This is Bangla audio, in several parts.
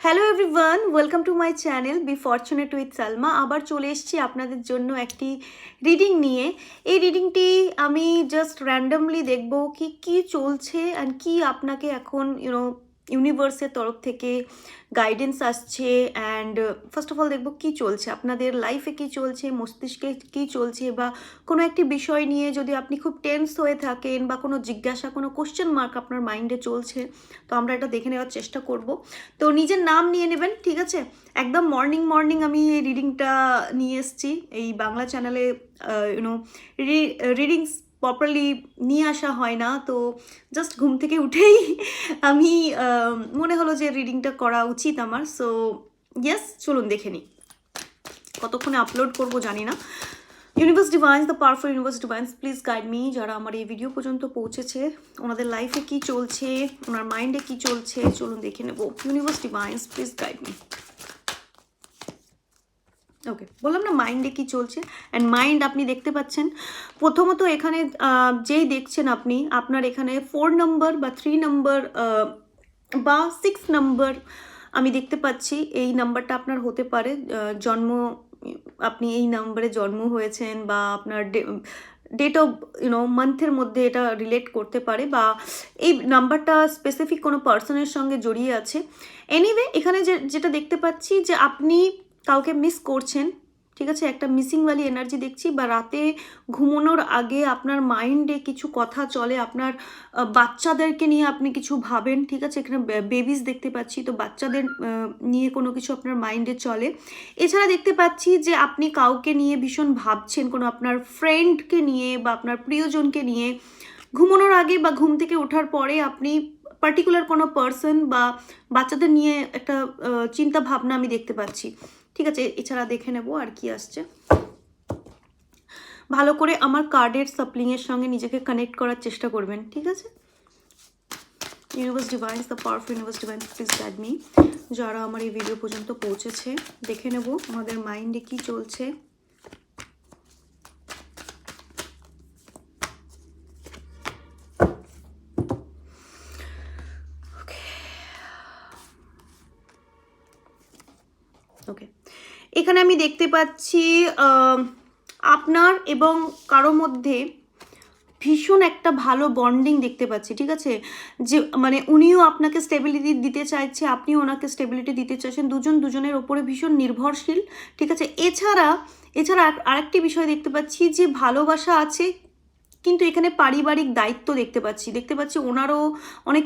Hello everyone welcome to my channel be fortunate with Salma আবার চলে এসেছি আপনাদের জন্য একটি রিডিং নিয়ে। এই রিডিংটি আমি জাস্ট র্যান্ডামলি দেখব কি কি চলছে অ্যান্ড কি আপনাকে এখন ইউনো ইউনিভার্সের তরফ থেকে গাইডেন্স আসছে অ্যান্ড ফার্স্ট অফ অল দেখব কি চলছে, আপনাদের লাইফে কি চলছে, মস্তিষ্কে কি চলছে বা কোনো একটি বিষয় নিয়ে যদি আপনি খুব টেন্স হয়ে থাকেন বা কোনো জিজ্ঞাসা, কোনো কোশ্চেন মার্ক আপনার মাইন্ডে চলছে, তো আমরা এটা দেখে নেওয়ার চেষ্টা করব। তো নিজের নাম নিয়ে নেবেন, ঠিক আছে? একদম মর্নিং মর্নিং আমি এই রিডিংটা নিয়ে এসেছি, এই বাংলা চ্যানেলে ইউনো রিডিংস প্রপারলি নিয়ে আসা হয় না, তো জাস্ট ঘুম থেকে উঠেই আমি মনে হলো যে রিডিংটা করা উচিত আমার সো ইয়েস চলুন দেখে নিই। কতক্ষণে আপলোড করব জানি না। Universe divines the powerful universe divines please guide me যারা আমার এই ভিডিও পর্যন্ত পৌঁছেছে, ওনাদের লাইফে কি চলছে, ওনার মাইন্ডে কি চলছে, চলুন দেখে নেব। Universe divines please guide me okay বললাম না মাইন্ডে কি চলছে? অ্যান্ড মাইন্ড আপনি দেখতে পাচ্ছেন, প্রথমত এখানে যেই দেখছেন আপনি, আপনার এখানে ফোর নম্বর বা থ্রি নম্বর বা সিক্স নম্বর আমি দেখতে পাচ্ছি, এই নাম্বারটা আপনার হতে পারে জন্ম, আপনি এই নাম্বারে জন্ম হয়েছেন বা আপনার ডেট অফ ইউনো মান্থের মধ্যে এটা রিলেট করতে পারে বা এই নাম্বারটা স্পেসিফিক কোনো পার্সনের সঙ্গে জড়িয়ে আছে. এনিওয়ে এখানে যে, যেটা দেখতে পাচ্ছি যে আপনি কাউকে মিস করছেন, ঠিক আছে? একটা মিসিংওয়ালি এনার্জি দেখছি বা রাতে ঘুমানোর আগে আপনার মাইন্ডে কিছু কথা চলে, আপনার বাচ্চাদেরকে নিয়ে আপনি কিছু ভাবেন, ঠিক আছে? এখানে বেবিস দেখতে পাচ্ছি, তো বাচ্চাদের নিয়ে কোনো কিছু আপনার মাইন্ডে চলে। এছাড়া দেখতে পাচ্ছি যে আপনি কাউকে নিয়ে ভীষণ ভাবছেন, কোনো আপনার ফ্রেন্ডকে নিয়ে বা আপনার প্রিয়জনকে নিয়ে। ঘুমানোর আগে বা ঘুম থেকে ওঠার পরে আপনি পার্টিকুলার কোনো পার্সন বা বাচ্চাদের নিয়ে একটা চিন্তা ভাবনা আমি দেখতে পাচ্ছি। ঠিক আছে, এছাড়া দেখে নেব আর কি আসছে। ভালো করে আমার কার্ডের সাপ্লিংয়ের সঙ্গে নিজেকে কানেক্ট করার চেষ্টা করবেন, ঠিক আছে? Universe divines the powerful universe divines please guide me যারা আমার এই ভিডিও পর্যন্ত পৌঁছেছে, দেখে নেব আমাদের মাইন্ডে কি চলছে ওকে এখানে আমি দেখতে পাচ্ছি আপনার এবং কারও মধ্যে ভীষণ একটা ভালো বন্ডিং দেখতে পাচ্ছি, ঠিক আছে? যে মানে উনিও আপনাকে স্টেবিলিটি দিতে চাইছে, আপনিও ওনাকে স্টেবিলিটি দিতে চাইছেন, দুজন দুজনের ওপরে ভীষণ নির্ভরশীল, ঠিক আছে? এছাড়া এছাড়া আর- আরেকটি বিষয় দেখতে পাচ্ছি যে ভালোবাসা আছে কিন্তু এখানে পারিবারিক দায়িত্ব দেখতে পাচ্ছি। দেখতে পাচ্ছি ওনারও অনেক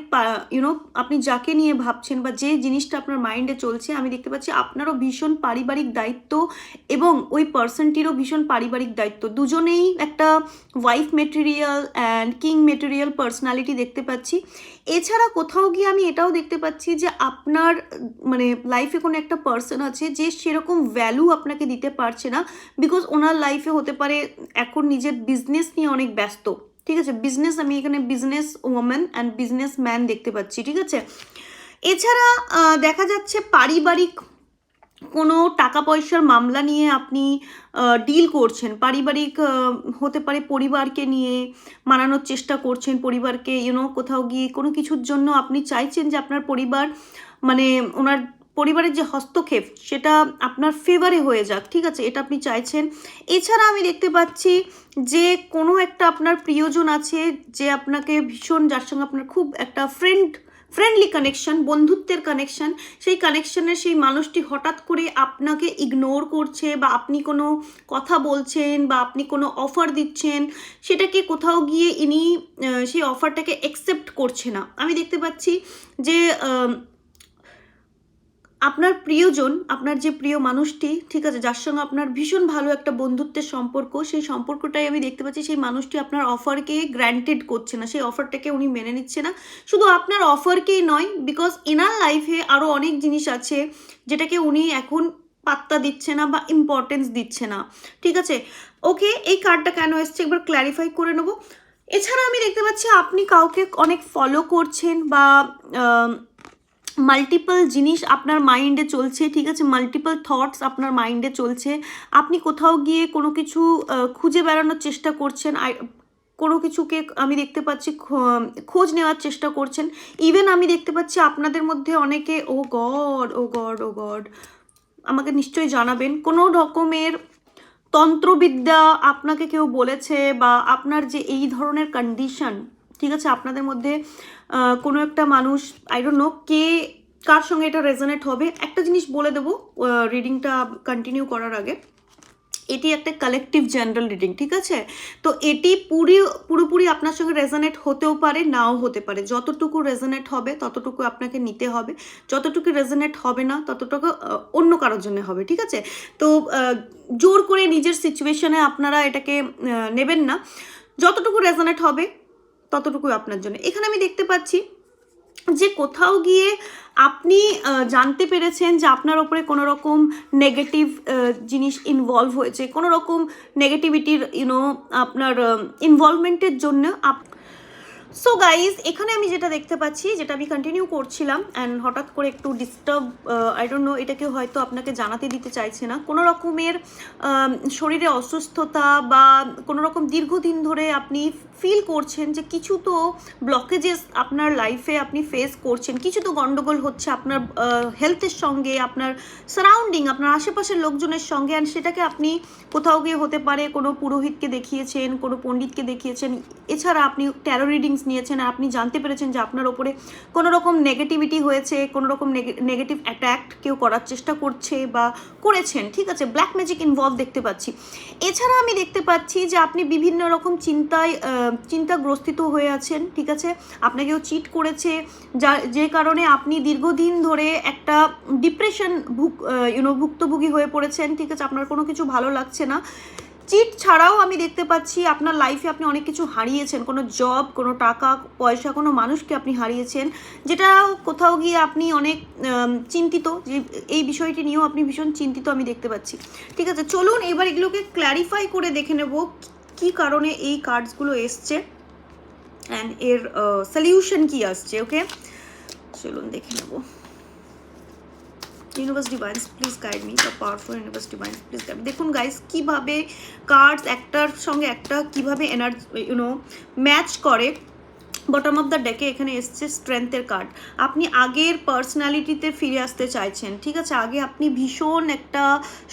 ইউনো আপনি যাকে নিয়ে ভাবছেন বা যে জিনিসটা আপনার মাইন্ডে চলছে, আমি দেখতে পাচ্ছি আপনারও ভীষণ পারিবারিক দায়িত্ব এবং ওই পার্সনটিরও ভীষণ পারিবারিক দায়িত্ব। দুজনেই একটা wife material and king material personality দেখতে পাচ্ছি। এছাড়া কোথাও গিয়ে আমি এটাও দেখতে পাচ্ছি যে আপনার মানে লাইফে কোনো একটা পার্সন আছে যে সেরকম ভ্যালু আপনাকে দিতে পারছে না বিকজ ওনার লাইফে হতে পারে এখন নিজের বিজনেস নিয়ে অনেক ব্যস্ত, ঠিক আছে? বিজনেস আমি এখানে business women and business man দেখতে পাচ্ছি, ঠিক আছে? এছাড়া দেখা যাচ্ছে পারিবারিক কোনো টাকা পয়সার মামলা নিয়ে আপনি ডিল করছেন। পারিবারিক হতে পারে পরিবারকে নিয়ে মানানোর চেষ্টা করছেন পরিবারকে ইউনো কোথাও গিয়ে কোনো কিছুর জন্য আপনি চাইছেন যে আপনার পরিবার মানে ওনার পরিবারের যে হস্তক্ষেপ, সেটা আপনার ফেভারে হয়ে যাক, ঠিক আছে? এটা আপনি চাইছেন। এছাড়া আমি দেখতে পাচ্ছি যে কোনো একটা আপনার প্রিয়জন আছে যে আপনাকে ভীষণ, যার সঙ্গে আপনার খুব একটা ফ্রেন্ড ফ্রেন্ডলি কানেকশন বন্ধুত্বের কানেকশন সেই কানেকশনের সেই মানুষটি হঠাৎ করে আপনাকে ইগনোর করছে বা আপনি কোনো কথা বলছেন বা আপনি কোনো অফার দিচ্ছেন, সেটাকে কোথাও গিয়ে ইনি সেই অফারটাকে অ্যাকসেপ্ট করছে না। আমি দেখতে পাচ্ছি যে আপনার প্রিয়জন, আপনার যে প্রিয় মানুষটি, ঠিক আছে, যার সঙ্গে আপনার ভীষণ ভালো একটা বন্ধুত্বের সম্পর্ক, সেই সম্পর্কটাই আমি দেখতে পাচ্ছি, সেই মানুষটি আপনার অফারকে গ্র্যান্টেড করছে না, সেই অফারটাকে উনি মেনে নিচ্ছে না। শুধু আপনার অফারকেই নয় বিকজ এনার লাইফে আরও অনেক জিনিস আছে, যেটাকে উনি এখন পাত্তা দিচ্ছে না বা ইম্পর্টেন্স দিচ্ছে না, ঠিক আছে? ওকে এই কার্ডটা কেন এসছে? একবার ক্ল্যারিফাই করে নেব। এছাড়া আমি দেখতে পাচ্ছি, আপনি কাউকে অনেক ফলো করছেন বা মাল্টিপল জিনিস আপনার মাইন্ডে চলছে, ঠিক আছে? মাল্টিপল থটস আপনার মাইন্ডে চলছে। আপনি কোথাও গিয়ে কোনো কিছু খুঁজে বেড়ানোর চেষ্টা করছেন কোনো কিছুকে আমি দেখতে পাচ্ছি খোঁজ নেওয়ার চেষ্টা করছেন। ইভেন আমি দেখতে পাচ্ছি আপনাদের মধ্যে অনেকে, oh god oh god oh god. আমাকে নিশ্চয়ই জানাবেন। কোনো রকমের তন্ত্রবিদ্যা আপনাকে কেউ বলেছে বা আপনার যে এই ধরনের কন্ডিশন ঠিক আছে? আপনাদের মধ্যে কোনো একটা মানুষ আই ডোন্ট নো কে কার সঙ্গে এটা রেজনেট হবে। একটা জিনিস বলে দেবো রিডিংটা কন্টিনিউ করার আগে। এটি একটা কালেকটিভ জেনারেল রিডিং ঠিক আছে? তো এটি পুরি, পুরোপুরি আপনার সঙ্গে রেজনেট হতেও পারে, নাও হতে পারে। যতটুকু রেজনেট হবে, ততটুকু আপনাকে নিতে হবে। যতটুকু রেজনেট হবে না, ততটুকু অন্য কারোর জন্য হবে, ঠিক আছে? তো জোর করে নিজের সিচুয়েশনে আপনারা এটাকে নেবেন না। যতটুকু রেজনেট হবে ততটুকু আপনার জন্য। এখানে আমি দেখতে পাচ্ছি যে কোথাও গিয়ে আপনি জানতে পেরেছেন যে আপনার ওপরে কোনো রকম নেগেটিভ জিনিস ইনভলভ হয়েছে। কোনো রকম নেগেটিভিটির ইউনো আপনার ইনভলভমেন্টের জন্য সো গাইজ এখানে আমি যেটা দেখতে পাচ্ছি, যেটা আমি কন্টিনিউ করছিলাম অ্যান্ড হঠাৎ করে একটু ডিস্টার্ব আই ডোন্ট নো এটাকে হয়তো আপনাকে জানাতে দিতে চাইছে না। কোনো রকমের শরীরে অসুস্থতা বা কোনো রকম দীর্ঘদিন ধরে আপনি ফিল করছেন যে কিছু তো ব্লকেজেস আপনার লাইফে আপনি ফেস করছেন, কিছু তো গন্ডগোল হচ্ছে আপনার হেলথের সঙ্গে, আপনার সারাউন্ডিং আপনার আশেপাশের লোকজনের সঙ্গে অ্যান্ড সেটাকে আপনি কোথাও গিয়ে হতে পারে, কোনো পুরোহিতকে দেখিয়েছেন, কোনো পণ্ডিতকে দেখিয়েছেন, এছাড়া আপনি ট্যারো রিডিংস নিয়েছেন, আপনি জানতে পেরেছেন যে আপনার ওপরে কোনো রকম নেগেটিভিটি হয়েছে কোনো রকম নেগেটিভ অ্যাট্যাক কেউ করার চেষ্টা করছে বা করেছেন, ঠিক আছে? ব্ল্যাক ম্যাজিক ইনভলভ দেখতে পাচ্ছি। এছাড়া আমি দেখতে পাচ্ছি যে আপনি বিভিন্ন রকম চিন্তায় চিন্তাগ্রস্তিত হয়ে আছেন, ঠিক আছে? আপনাকেও চিট করেছে, যা, যে কারণে আপনি দীর্ঘদিন ধরে একটা ডিপ্রেশন ভুক ইউনো ভুক্তভোগী হয়ে পড়েছেন, ঠিক আছে? আপনার কোনো কিছু ভালো লাগছে না। চিট ছাড়াও আমি দেখতে পাচ্ছি আপনার লাইফে আপনি অনেক কিছু হারিয়েছেন। কোনো জব কোনো টাকা, পয়সা, কোনো মানুষকে আপনি হারিয়েছেন যেটা কোথাও গিয়ে আপনি অনেক চিন্তিত যে এই বিষয়টি নিয়েও আপনি ভীষণ চিন্তিত আমি দেখতে পাচ্ছি। ঠিক আছে, চলুন এবার এগুলোকে ক্ল্যারিফাই করে দেখে নেব কি কারণে এই কার্ডসগুলো এসছে অ্যান্ড এর সলিউশন কি আসছে ওকে চলুন দেখে নেব। Universe divines please guide me the powerful universe divines please guide দেখুন গাইস কীভাবে কার্ডস একটার সঙ্গে একটা কীভাবে এনার্জি ইউনো ম্যাচ করে বটম অফ দ্য ডেকে এখানে এসছে স্ট্রেংথের কার্ড আপনি আগের পার্সোনালিটিতে ফিরে আসতে চাইছেন, ঠিক আছে? আগে আপনি ভীষণ একটা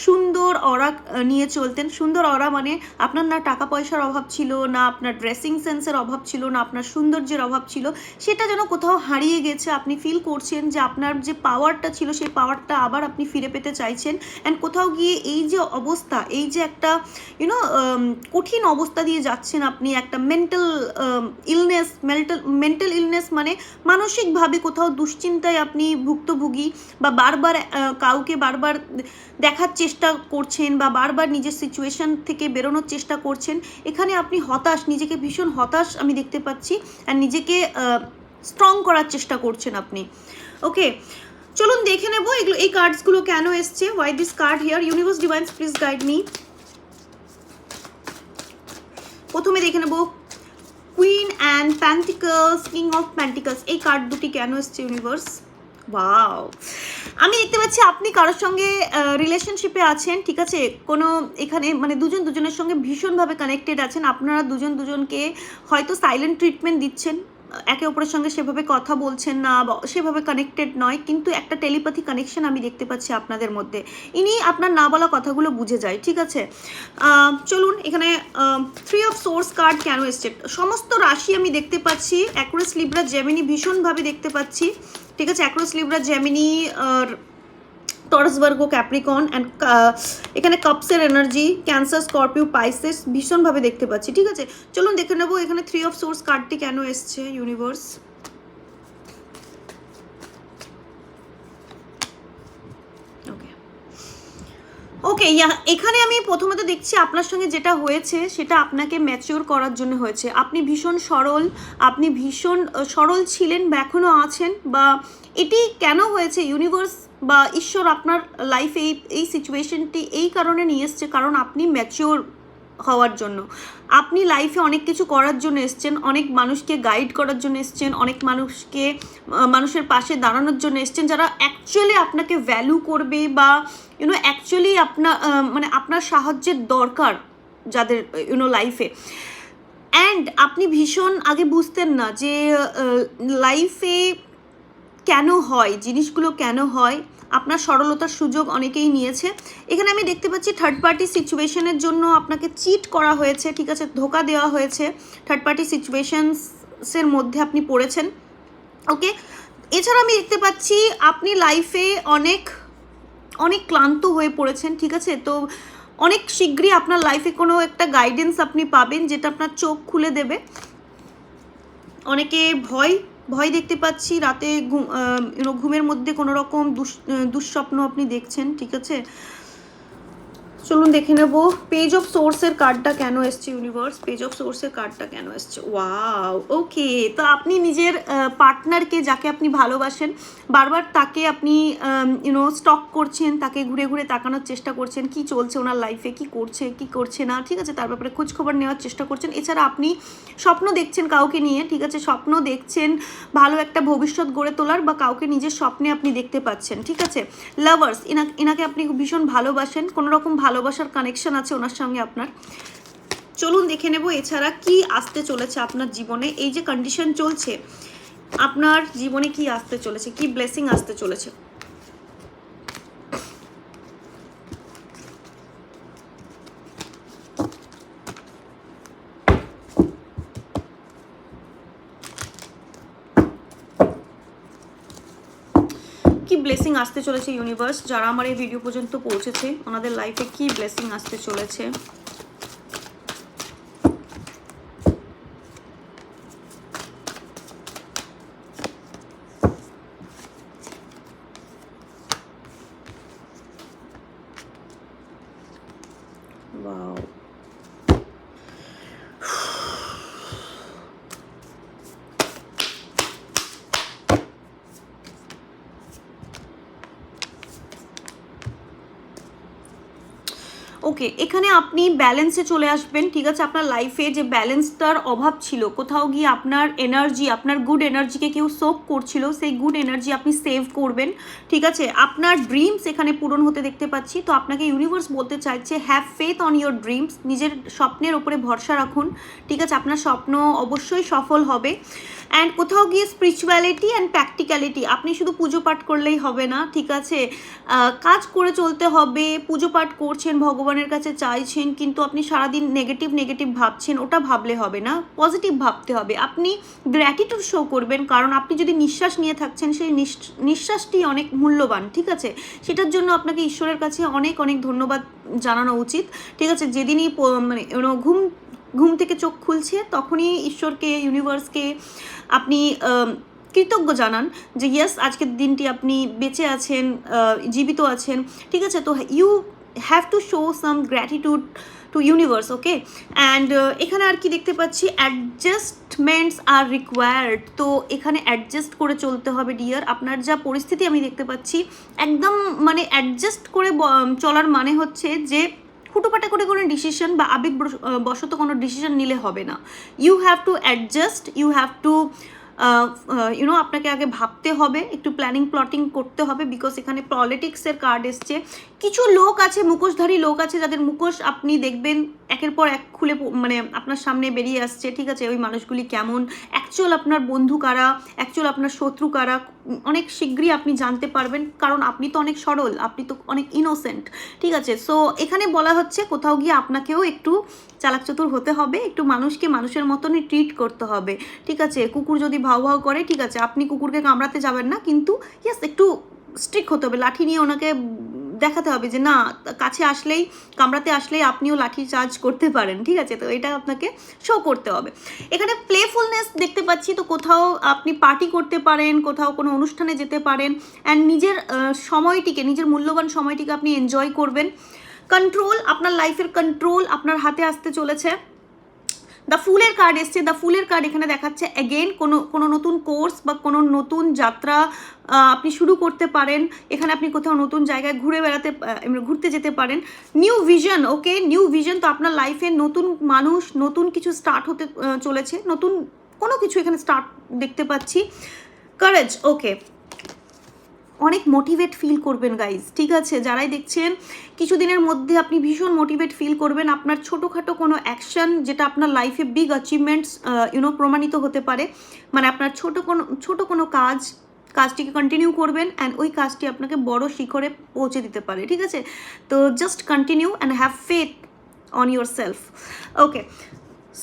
সুন্দর অরা নিয়ে চলতেন। সুন্দর অরা মানে আপনার না টাকা পয়সার অভাব ছিল, না আপনার ড্রেসিং সেন্সের অভাব ছিল, না আপনার সৌন্দর্যের অভাব ছিল। সেটা যেন কোথাও হারিয়ে গেছে, আপনি ফিল করছেন যে আপনার যে পাওয়ারটা ছিল, সেই পাওয়ারটা আবার আপনি ফিরে পেতে চাইছেন। অ্যান্ড কোথাও গিয়ে এই যে অবস্থা, এই যে একটা ইউনো কঠিন অবস্থা দিয়ে যাচ্ছেন আপনি, একটা mental illness mental mental illness মানে মানসিকভাবে কোথাও দুশ্চিন্তায় আপনি ভুক্তভোগী বা বারবার কাউকে বারবার দেখার চেষ্টা করছেন বা বারবার নিজের সিচুয়েশন থেকে বেরোনোর চেষ্টা করছেন, এখানে আপনি হতাশ, নিজেকে ভীষণ হতাশ আমি দেখতে পাচ্ছি আর নিজেকে স্ট্রং করার চেষ্টা করছেন আপনি। ওকে চলুন দেখে নেব এগুলো, এই কার্ডসগুলো কেন এসছে why this card here universe divines please guide me প্রথমে দেখে নেব queen and pentacles king of pentacles এই কার্ড দুটি কেন এসছে ইউনিভার্স ওয়াও আমি দেখতে পাচ্ছি আপনি কারোর সঙ্গে রিলেশনশিপে আছেন, ঠিক আছে? কোনো এখানে মানে দুজন দুজনের সঙ্গে ভীষণভাবে কানেক্টেড আছেন। আপনারা দুজন দুজনকে হয়তো সাইলেন্ট ট্রিটমেন্ট দিচ্ছেন। একে অপরের সঙ্গে সেভাবে কথা বলছেন না বা সেভাবে কানেক্টেড নয়, কিন্তু একটা টেলিপ্যাথি কানেকশন আমি দেখতে পাচ্ছি আপনাদের মধ্যে। ইনি আপনার না বলা কথাগুলো বুঝে যায়, ঠিক আছে? চলুন এখানে থ্রি অফ সোর্স কার্ড কেন এসছে? সমস্ত রাশি আমি দেখতে পাচ্ছি অ্যাক্রোস লিব্রা জেমিনি ভীষণভাবে দেখতে পাচ্ছি, ঠিক আছে? Across Libra Gemini Taurus Virgo Capricorn and এখানে কাপসের এনার্জি ক্যান্সার স্করপিও পাইসেস ভীষণভাবে দেখতে পাচ্ছি, ঠিক আছে? চলুন দেখে নেব এখানে থ্রি অফ সোর্স কার্ডটি কেন এসছে ইউনিভার্স ওকে ওকে এখানে আমি প্রথমত দেখছি আপনার সঙ্গে যেটা হয়েছে, সেটা আপনাকে ম্যাচিওর করার জন্য হয়েছে। আপনি ভীষণ সরল, আপনি ভীষণ সরল ছিলেন বা এখনও আছেন বা এটি কেন হয়েছে? ইউনিভার্স বা ঈশ্বর আপনার লাইফে এই এই সিচুয়েশনটি এই কারণে নিয়ে এসছে কারণ আপনি ম্যাচিওর হওয়ার জন্য। আপনি লাইফে অনেক কিছু করার জন্য এসছেন, অনেক মানুষকে গাইড করার জন্য এসছেন, অনেক মানুষকে মানুষের পাশে দাঁড়ানোর জন্য এসছেন যারা অ্যাকচুয়ালি আপনাকে ভ্যালু করবে বা ইউনো অ্যাকচুয়ালি আপনার মানে আপনার সাহায্যের দরকার যাদের ইউনো লাইফে অ্যান্ড আপনি ভীষণ আগে বুঝতেন না যে লাইফে কেন হয়, জিনিসগুলো কেন হয় আপনার সরলতার সুযোগ অনেকেই নিয়েছে। এখানে আমি দেখতে পাচ্ছি থার্ড পার্টি সিচুয়েশনের জন্য আপনাকে চিট করা হয়েছে, ঠিক আছে, ধোকা দেওয়া হয়েছে। থার্ড পার্টি সিচুয়েশনসের মধ্যে আপনি পড়েছেন। ওকে এছাড়া আমি দেখতে পাচ্ছি আপনি লাইফে অনেক অনেক ক্লান্ত হয়ে পড়েছেন, ঠিক আছে? তো অনেক শীঘ্রই আপনার লাইফে কোনো একটা গাইডেন্স আপনি পাবেন যেটা আপনার চোখ খুলে দেবে। অনেকে ভয় ভয় দেখতে পাচ্ছি। রাতে ঘুম ঘুমের মধ্যে কোনো রকম দুঃস্বপ্ন আপনি দেখছেন ঠিক আছে? চলুন দেখে নেব। পেজ অফ সোর্সের কার্ডটা কেন এসছে ইউনিভার্স পেজ অফ সোর্সের কার্ডটা কেন এসছে? ওয়াও ওকে তো আপনি নিজের পার্টনারকে যাকে আপনি ভালোবাসেন, বারবার তাকে আপনি ইউনো স্টক করছেন, তাকে ঘুরে ঘুরে তাকানোর চেষ্টা করছেন, কি চলছে ওনার লাইফে কি করছে কি করছে না, ঠিক আছে? তার ব্যাপারে খোঁজ খবর নেওয়ার চেষ্টা করছেন। এছাড়া আপনি স্বপ্ন দেখছেন কাউকে নিয়ে, ঠিক আছে? স্বপ্ন দেখছেন ভালো একটা ভবিষ্যৎ গড়ে তোলার বা কাউকে নিজের স্বপ্নে আপনি দেখতে পাচ্ছেন, ঠিক আছে? লাভার্স ইনাকে আপনি ভীষণ ভালোবাসেন। কোনো রকম ভালোবাসার কানেকশন আছে ওনার সঙ্গে আপনার। চলুন দেখে নেব এছাড়া কি আসতে চলেছে আপনার জীবনে। এই যে কন্ডিশন চলছে, আপনার জীবনে কি আসতে চলেছে? কি ব্লেসিং আসতে চলেছে কি ব্লেসিং আসতে চলেছে ইউনিভার্স যারা আমার এই ভিডিও পর্যন্ত পৌঁছেছে, ওনাদের লাইফে কি ব্লেসিং আসতে চলেছে? ওকে এখানে আপনি ব্যালেন্সে চলে আসবেন, ঠিক আছে? আপনার লাইফে যে ব্যালেন্সটার অভাব ছিল, কোথাও গিয়ে আপনার এনার্জি আপনার গুড এনার্জিকে কেউ সোক করছিল, সেই গুড এনার্জি আপনি সেভ করবেন, ঠিক আছে? আপনার ড্রিমস এখানে পূরণ হতে দেখতে পাচ্ছি। তো আপনাকে ইউনিভার্স বলতে চাইছে have faith on your dreams নিজের স্বপ্নের ওপরে ভরসা রাখুন, ঠিক আছে? আপনার স্বপ্ন অবশ্যই সফল হবে। অ্যান্ড কোথাও গিয়ে স্পিরিচুয়ালিটি অ্যান্ড প্র্যাকটিক্যালিটি আপনি শুধু পুজো পাঠ করলেই হবে না, ঠিক আছে? কাজ করে চলতে হবে, পুজো পাঠ করছেন, ভগবানের কাছে চাইছেন, কিন্তু আপনি সারাদিন নেগেটিভ নেগেটিভ ভাবছেন, ওটা ভাবলে হবে না পজিটিভ ভাবতে হবে। আপনি গ্র্যাটিটিউড শো করবেন, কারণ আপনি যদি নিঃশ্বাস নিয়ে থাকছেন, সেই নিঃশ্বাসটি অনেক মূল্যবান, ঠিক আছে? সেটার জন্য আপনাকে ঈশ্বরের কাছে অনেক অনেক ধন্যবাদ জানানো উচিত, ঠিক আছে? যেদিনই মানে ঘুম ঘুম থেকে চোখ খুলছে, তখনই ঈশ্বরকে ইউনিভার্সকে আপনি কৃতজ্ঞ জানান যে ইয়েস আজকের দিনটি আপনি বেঁচে আছেন জীবিত আছেন। ঠিক আছে, তো you have to show some gratitude to universe okay and এখানে আর কি দেখতে পাচ্ছি? অ্যাডজাস্টমেন্টস আর রিকোয়ার্ড তো এখানে অ্যাডজাস্ট করে চলতে হবে ডিয়ার আপনার যা পরিস্থিতি আমি দেখতে পাচ্ছি, একদম মানে অ্যাডজাস্ট করে চলার মানে হচ্ছে যে হুটোপাটা করে কোনো ডিসিশন বা আবেগ বশ- বশত কোনো ডিসিশন নিলে হবে না। You have to adjust you have to you know আপনাকে আগে ভাবতে হবে, একটু প্ল্যানিং প্লটিং করতে হবে বিকজ এখানে পলিটিক্সের কার্ড এসছে। কিছু লোক আছে, মুখোশধারী লোক আছে, যাদের মুখোশ আপনি দেখবেন একের পর এক খুলে মানে আপনার সামনে বেরিয়ে আসছে। ঠিক আছে, ওই মানুষগুলি কেমন? অ্যাকচুয়াল আপনার বন্ধু কারা? অ্যাকচুয়াল আপনার শত্রু কারা? অনেক শীঘ্রই আপনি জানতে পারবেন, কারণ আপনি তো অনেক সরল, আপনি তো অনেক ইনোসেন্ট ঠিক আছে সো এখানে বলা হচ্ছে কোথাও গিয়ে আপনাকেও একটু চালাকচতুর হতে হবে, একটু মানুষকে মানুষের মতনই ট্রিট করতে হবে। ঠিক আছে, কুকুর যদি ভাও ভাও করে, ঠিক আছে, আপনি কুকুরকে কামড়াতে যাবেন না, কিন্তু ইয়াস একটু স্ট্রিক হতে হবে, লাঠি নিয়ে ওনাকে দেখাতে হবে যে, না, কাছে আসলেই, কামড়াতে আসলেই আপনিও লাঠি চার্জ করতে পারেন ঠিক আছে, তো এটা আপনাকে শো করতে হবে। এখানে প্লেফুলনেস দেখতে পাচ্ছি, তো কোথাও আপনি পার্টি করতে পারেন, কোথাও কোনো অনুষ্ঠানে যেতে পারেন অ্যান্ড নিজের সময়টিকে, নিজের মূল্যবান সময়টিকে আপনি এনজয় করবেন। কন্ট্রোল আপনার লাইফের কন্ট্রোল আপনার হাতে আসতে চলেছে। দ্য ফুলের কার্ড এসছে দ্য ফুলের কার্ড এখানে দেখাচ্ছে অ্যাগেন কোনো কোনো নতুন কোর্স বা কোনো নতুন যাত্রা আপনি শুরু করতে পারেন। এখানে আপনি কোথাও নতুন জায়গায় ঘুরে বেড়াতে ঘুরতে যেতে পারেন। New vision okay new vision তো আপনার লাইফে নতুন মানুষ, নতুন কিছু স্টার্ট হতে চলেছে। নতুন কোনো কিছু এখানে স্টার্ট দেখতে পাচ্ছি। কারেজ ওকে অনেক মোটিভেট ফিল করবেন গাইজ ঠিক আছে? যারাই দেখছেন, কিছুদিনের মধ্যে আপনি ভীষণ মোটিভেট ফিল করবেন আপনার ছোটোখাটো কোনো অ্যাকশন যেটা আপনার লাইফে বিগ অ্যাচিভমেন্টস ইউনো প্রমাণিত হতে পারে। মানে আপনার ছোট কোনো, ছোটো কোনো কাজ, কাজটিকে কন্টিনিউ করবেন অ্যান্ড ওই কাজটি আপনাকে বড় শিখরে পৌঁছে দিতে পারে, ঠিক আছে? তো just continue and have faith on yourself okay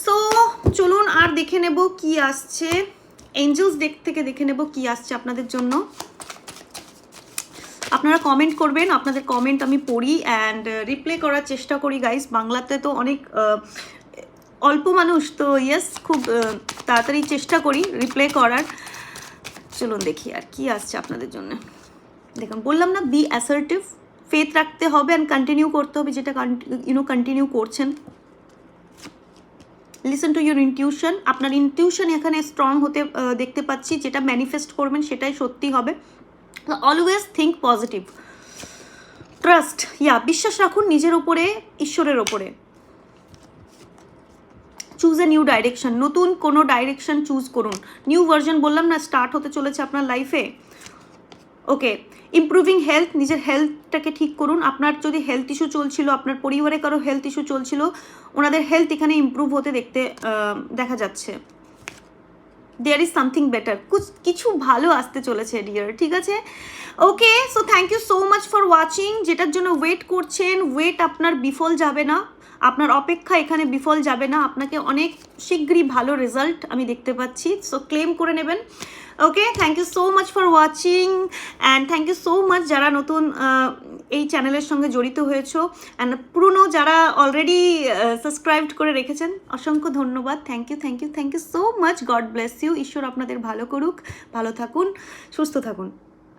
so চলুন আর দেখে নেব কি আসছে। এঞ্জেলস ডেক থেকে দেখে নেব কি আসছে আপনাদের জন্য। আপনারা কমেন্ট করবেন, আপনাদের কমেন্ট আমি পড়ি অ্যান্ড রিপ্লে করার চেষ্টা করি গাইস বাংলাতে তো অনেক অল্প মানুষ, তো ইয়েস খুব তাড়াতাড়ি চেষ্টা করি রিপ্লে করার। চলুন দেখি আর কি আসছে আপনাদের জন্য। দেখুন, বললাম না বি অ্যাসার্টিভ ফেথ রাখতে হবে অ্যান্ড কন্টিনিউ করতে হবে, যেটা ইউনো কন্টিনিউ করছেন। লিসেন টু ইউর ইনটিউশন আপনার ইনটিউশন এখানে স্ট্রং হতে দেখতে পাচ্ছি, যেটা ম্যানিফেস্ট করবেন সেটাই সত্যি হবে। অলওয়েজ থিঙ্ক পজিটিভ ট্রাস্ট ইয়া বিশ্বাস রাখুন নিজের ওপরে ঈশ্বরের ওপরে চুজ এ নিউ ডাইরেকশন নতুন কোনো ডাইরেকশন চুজ করুন। নিউ ভার্জন বললাম না স্টার্ট হতে চলেছে আপনার লাইফে ওকে ইমপ্রুভিং হেলথ নিজের হেলথটাকে ঠিক করুন। আপনার যদি হেলথ ইস্যু চলছিল, আপনার পরিবারে কারও হেলথ ইস্যু চলছিল, ওনাদের হেলথ এখানে ইমপ্রুভ হতে দেখতে দেখা যাচ্ছে। দেয়ার ইজ সামথিং বেটার কিছু ভালো আসতে চলেছে ডিয়ার ঠিক আছে? Okay so thank you so much for watching যেটার জন্য ওয়েট করছেন ওয়েট আপনার বিফল যাবে না। আপনার অপেক্ষা এখানে বিফল যাবে না। আপনাকে অনেক শীঘ্রই ভালো রেজাল্ট আমি দেখতে পাচ্ছি। সো ক্লেম করে নেবেন। Okay thank you so much for watching and thank you so much যারা নতুন এই চ্যানেলের সঙ্গে জড়িত হয়েছো অ্যান্ড পুরনো যারা অলরেডি সাবস্ক্রাইবড করে রেখেছেন, অসংখ্য ধন্যবাদ। Thank you thank you thank you so much god bless you ঈশ্বর আপনাদের ভালো করুক। ভালো থাকুন। সুস্থ থাকুন।